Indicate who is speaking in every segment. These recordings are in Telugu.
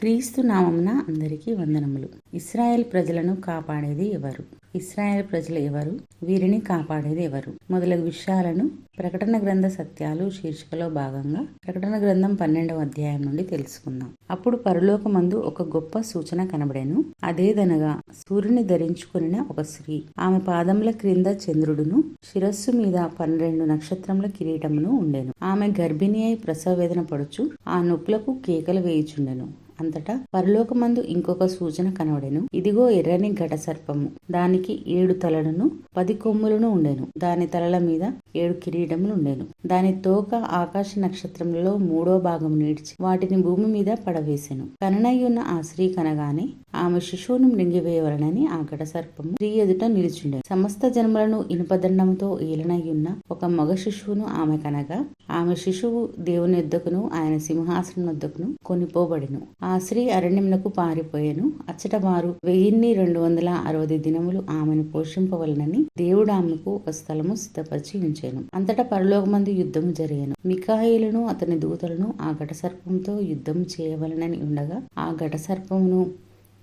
Speaker 1: క్రీస్తు నామమున అందరికీ వందనములు. ఇస్రాయేల్ ప్రజలను కాపాడేది ఎవరు? ఇస్రాయేల్ ప్రజలు ఎవరు? వీరిని కాపాడేది ఎవరు? మొదలగు విషయాలను ప్రకటన గ్రంథ సత్యాలు శీర్షికలో భాగంగా ప్రకటన గ్రంథం పన్నెండవ అధ్యాయం నుండి తెలుసుకుందాం. అప్పుడు పరలోకమందు ఒక గొప్ప సూచన కనబడెను. అదేదనగా సూర్యుని ధరించుకున్న ఒక స్త్రీ ఆమె పాదముల క్రింద చంద్రుడును శిరస్సు మీద పన్నెండు నక్షత్రముల కిరీటమును ఉండెను. ఆమె గర్భిణి అయి ప్రసవ వేదన పడుచు ఆ నొప్పులకు కేకలు వేయుచుండెను. అంతటా పరలోకమందు ఇంకొక సూచన కనబడెను. ఇదిగో ఎర్రని ఘట సర్పము. దానికి ఏడు తలలను పది కొమ్ములను ఉండెను. దాని తలల మీద ఏడు కిరీటములు ఉండెను. దాని తోక ఆకాశ నక్షత్రములలో మూడో భాగం నీడ్చి వాటిని భూమి మీద పడవేసెను. కననయ్యున్న ఆ స్త్రీ కనగానే ఆమె శిశువును మృంగివేయవలనని ఆ ఘట సర్పము స్త్రీ ఎదుట నిలుచుండే సమస్త జన్మలను ఇనుపదండంతో ఏలనయ్యున్న ఒక మగ శిశువును ఆమె కనగా ఆమె శిశువు దేవుని యొద్దకును ఆయన సింహాసనం వద్దకును కొనిపోబడిను ఆ ఆ స్త్రీ అరణ్యమునకు పారిపోయెను. అచ్చట వారు వెయ్యిన్ని రెండు వందల అరవై దినములు ఆమెను పోషింపవలనని దేవుడు ఆమెకు ఒక స్థలము సిద్ధపరిచి ఉంచాను. అంతటా పరలోకమందు యుద్ధము జరిగాను. మికాయిలను అతని దూతలను ఆ ఘట సర్పంతో యుద్ధం చేయవలనని ఉండగా ఆ ఘట సర్పమును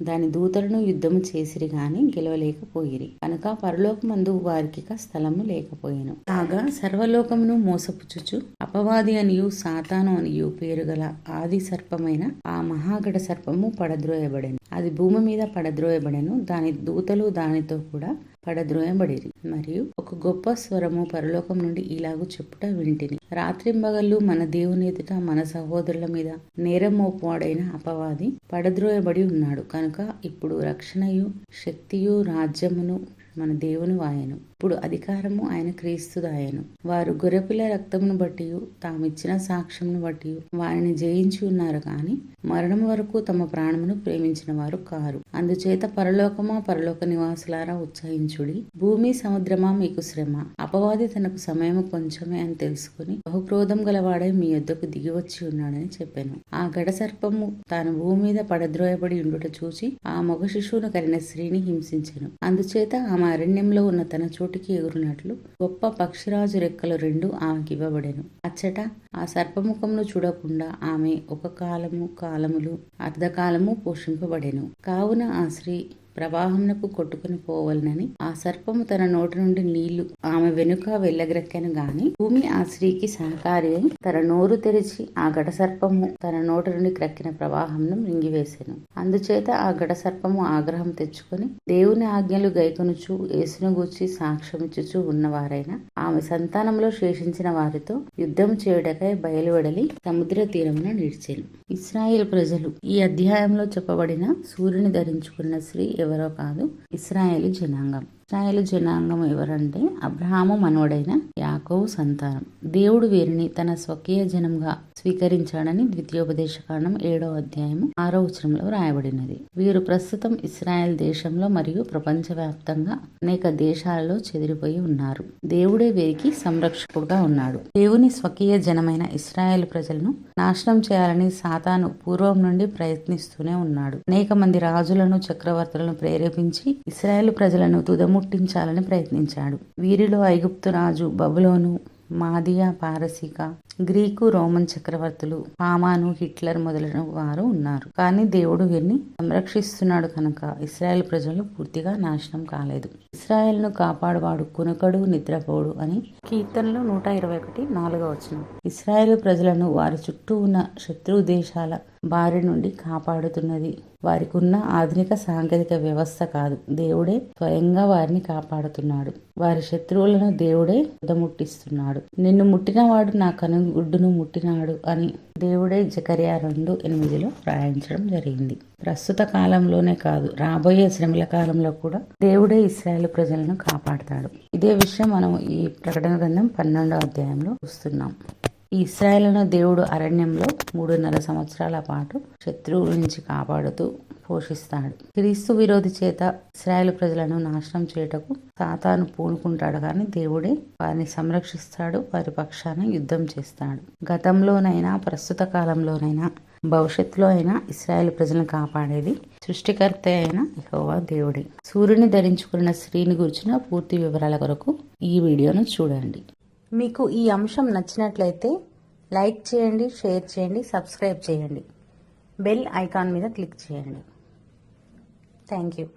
Speaker 1: దాని దూతలను యుద్ధము చేసిరి గాని గెలవలేకపోయిరి. కనుక పరలోకమందు వారికి స్థలము లేకపోయాను. కాగా సర్వలోకమును మోసపుచుచు అపవాది అనియు సాతాను అనియు పేరు గల ఆది సర్పమైన ఆ మహాగడ సర్పము పడద్రోయబడెను. అది భూమి మీద పడద్రోయబడెను. దాని దూతలు దానితో కూడా పడద్రోయబడిరి మరియు ఒక గొప్ప స్వరము పరలోకం నుండి ఇలాగూ చెప్పుట వింటిని. రాత్రింబగళ్ళు మన దేవుని ఎదుట మన సహోదరుల మీద నేరం మోపువాడైన అపవాది పడద్రోయబడి ఉన్నాడు. కనుక ఇప్పుడు రక్షణయు శక్తియు రాజ్యమును మన దేవుని వాయను. ఇప్పుడు అధికారము ఆయన క్రీస్తుదాయను వారు గొర్రెపిల్ల రక్తమును బట్టి తామిచ్చిన సాక్ష్యమును బట్టి వారిని జయించి ఉన్నారు కానీ మరణం వరకు తమ ప్రాణమును ప్రేమించిన వారు కారు. అందుచేత పరలోకమా పరలోక నివాసులారా ఉత్సహించుడి. భూమి సముద్రమా మీకు శ్రమ. అపవాది తనకు సమయము కొంచెమే అని తెలుసుకుని బహుక్రోధం గలవాడై మీ యొద్దకు దిగి వచ్చి ఉన్నాడని చెప్పాను. ఆ గడ సర్పము తాను భూమి మీద పడద్రోయబడి ఉండుట చూచి ఆ మగ శిశువును కరిన స్త్రీని హింసించను. అందుచేత ఆమె అరణ్యంలో ఉన్న తన చోటికి ఎగురునట్లు గొప్ప పక్షిరాజు రెక్కలు రెండు ఆమెకి ఇవ్వబడెను. అచ్చట ఆ సర్పముఖమును చూడకుండా ఆమె ఒక కాలము కాలములు అర్ధకాలము పోషింపబడెను. కావున ఆ స్త్రీ ప్రవాహమునకు కొట్టుకుని పోవలనని ఆ సర్పము తన నోటి నుండి నీళ్ళు ఆమె వెనుక వెళ్ళగ్రక్కెను గాని భూమి ఆ స్త్రీకి సహకారి అయి తన నోరు తెరిచి ఆ గడ సర్పము తన నోటి నుండి క్రక్కిన ప్రవాహంను మింగివేసెను. అందుచేత ఆ గడ సర్పము ఆగ్రహం తెచ్చుకొని దేవుని ఆజ్ఞలు గైకొనుచు యేసును గూర్చి సాక్ష్యమిచ్చుచు ఉన్నవారైన ఆమె సంతానంలో శేషించిన వారితో యుద్ధం చేయుటకై బయలువెడలి సముద్ర తీరమున నిడిచెను ఇస్రాయేల్ ప్రజలు ఈ అధ్యాయంలో చెప్పబడిన సూర్యుని ధరించుకున్న స్త్రీ ఎవరో కాదు ఇస్రాయేల్ జనాంగం. ఇస్రాయేల్ జనాంగం ఎవరంటే అబ్రహాము మనవడైన యాకోవు సంతానం. దేవుడు వీరిని తన స్వకీయ జనంగా స్వీకరించాడని ద్వితీయోపదేశ కాండం ఏడో అధ్యాయము ఆరో వచనంలో రాయబడినది వీరు ప్రస్తుతం ఇస్రాయెల్ దేశంలో మరియు ప్రపంచవ్యాప్తంగా అనేక దేశాలలో చెదిరిపోయి ఉన్నారు. దేవుడే వీరికి సంరక్షకుడుగా ఉన్నాడు. దేవుని స్వకీయ జనమైన ఇస్రాయేల్ ప్రజలను నాశనం చేయాలని సాతాను పూర్వం నుండి ప్రయత్నిస్తూనే ఉన్నాడు. అనేక మంది రాజులను చక్రవర్తులను ప్రేరేపించి ఇస్రాయేల్ ప్రజలను తుదముట్టించాలని ప్రయత్నించాడు. వీరిలో ఐగుప్తు రాజు బబులోను మాదియా పారసీక గ్రీకు రోమన్ చక్రవర్తులు పామాను హిట్లర్ మొదలైన వారు ఉన్నారు. కానీ దేవుడు వీరిని సంరక్షిస్తున్నాడు కనుక ఇస్రాయెల్ ప్రజలు పూర్తిగా నాశనం కాలేదు. ఇస్రాయెల్ను కాపాడువాడు కునకడు నిద్రపోడు అని కీర్తనలు నూట ఇరవై ఒకటి నాలుగో వచ్చిన ఇస్రాయెల్ ప్రజలను వారి చుట్టూ ఉన్న శత్రు దేశాల బారి నుండి కాపాడుతున్నది. వారికి ఉన్న ఆధునిక సాంకేతిక వ్యవస్థ కాదు. దేవుడే స్వయంగా వారిని కాపాడుతున్నాడు. వారి శత్రువులను దేవుడే ముట్టిస్తున్నాడు నిన్ను ముట్టినవాడు నా కనుగుడ్డును ముట్టినాడు అని దేవుడే జకరియా రెండు ఎనిమిదిలో రాయించడం జరిగింది. ప్రస్తుత కాలంలోనే కాదు రాబోయే శ్రమల కాలంలో కూడా దేవుడే ఇస్రాయేల్ ప్రజలను కాపాడుతాడు. ఇదే విషయం మనం ఈ ప్రకటన గ్రంథం పన్నెండో అధ్యాయంలో చూస్తున్నాం. ఇస్రాయేల్ను దేవుడు అరణ్యంలో మూడున్నర సంవత్సరాల పాటు శత్రువుల నుంచి కాపాడుతూ పోషిస్తాడు. క్రీస్తు విరోధి చేత ఇస్రాయల్ ప్రజలను నాశనం చేయుటకు సాతాను పూనుకుంటాడు కానీ దేవుడే వారిని సంరక్షిస్తాడు వారి పక్షాన యుద్ధం చేస్తాడు. గతంలోనైనా ప్రస్తుత కాలంలోనైనా భవిష్యత్తులో అయినా ఇస్రాయేల్ ప్రజలను కాపాడేది సృష్టికర్త అయిన యహోవా దేవుడే. సూర్యుని ధరించుకున్న స్త్రీని గురించిన పూర్తి వివరాల కొరకు ఈ వీడియోను చూడండి. మీకు ఈ అంశం నచ్చినట్లయితే లైక్ చేయండి షేర్ చేయండి సబ్స్క్రైబ్ చేయండి. బెల్ ఐకాన్ మీద క్లిక్ చేయండి. Thank you.